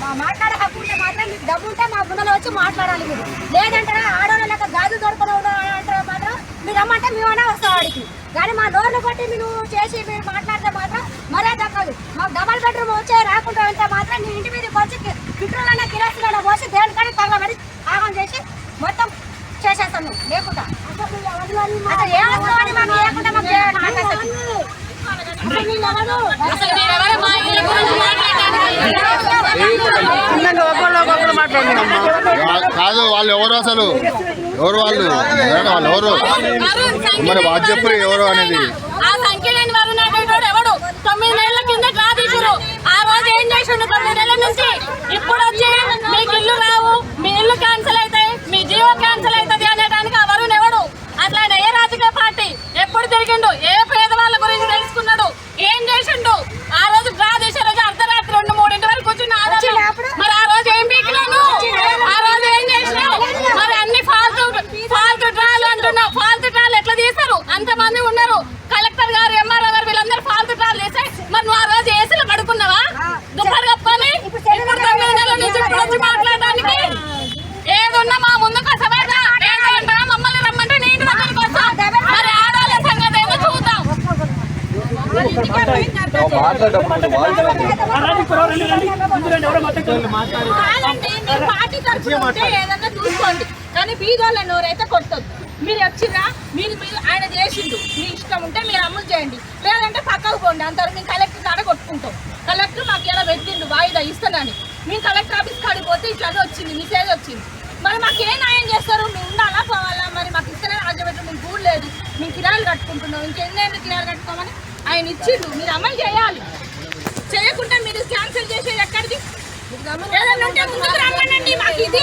మా మాట్లాడే హక్కు ఉంటే మాత్రం మీకు డబ్బు ఉంటే మా ముందర వచ్చి మాట్లాడాలి మీరు లేదంటారా ఆడవాళ్ళ లెక్క గాజు దొరకను అంటారా మాత్రం మీరు రమ్మంటే మేమైనా వస్తాం వాడికి కానీ మా డోర్లు కొట్టి మీరు చేసి మీరు మాట్లాడితే మాత్రం మరే దక్కదు. మాకు డబల్ బెడ్రూమ్ వచ్చే రాకుండా ఉంటే మాత్రం నీ ఇంటి మీదకి వచ్చి కిట్రోలన్నా కిరాసులన్నా పోసి దేనికని తగలబడి ఆగం చేసి మొత్తం చేసేస్తాం మేము లేకుండా. అసలు మాకు లేకుండా మాకు చేయాలి. వాళ్ళు ఎవరు అసలు? ఎవరు వాళ్ళు? వాళ్ళు? ఎవరు? మరి వాళ్ళు ఎవరు అనేది? తొమ్మిది కింద ఆ ఏం చేసిండు? నెలల నుంచి ఇప్పుడు వచ్చి మీకు ఇల్లు రావు మీ ఇల్లు క్యాన్సిల్ అవుతాయి మీ జీవో క్యాన్సిల్ అవుతుంది అనేటానికి ఆ ఎవడు? అట్లా ఏ రాజకీయ పార్టీ? ఎప్పుడు తిరిగిండు? ఏ చూసుకోండి. కానీ బీదోళ్ళని ఎవరైతే కొట్టొద్దు. మీరు వచ్చిరా మీరు మీరు ఆయన చేసిండు. మీ ఇష్టం ఉంటే మీరు అమలు చేయండి. లేదంటే పక్కకు పోండి. అంటారు మేము కలెక్టర్ కాడ కొట్టుకుంటాం. కలెక్టర్ మాకు ఎలా పెట్టిండు వాయిదా ఇస్తానని. మేము కలెక్టర్ ఆఫీస్ కాడికి పోతే ఇట్లా వచ్చింది మెసేజ్ వచ్చింది. మరి మాకు ఏ న్యాయం చేస్తారు? మేము ఉండాలా పోవాలా? మరి మాకు మేము కిరాయిలు కట్టుకుంటున్నాం ఇంకెన్నేళ్ళు కిరాయిలు కట్టుకోమని ఆయన ఇచ్చిండు. మీరు అమలు చేయాలి. చేయకుంటే మీరు క్యాన్సిల్ చేసేది ఎక్కడిది? ఏదైనా ఉంటే ముందుకు రమ్మనండి మాకు ఇది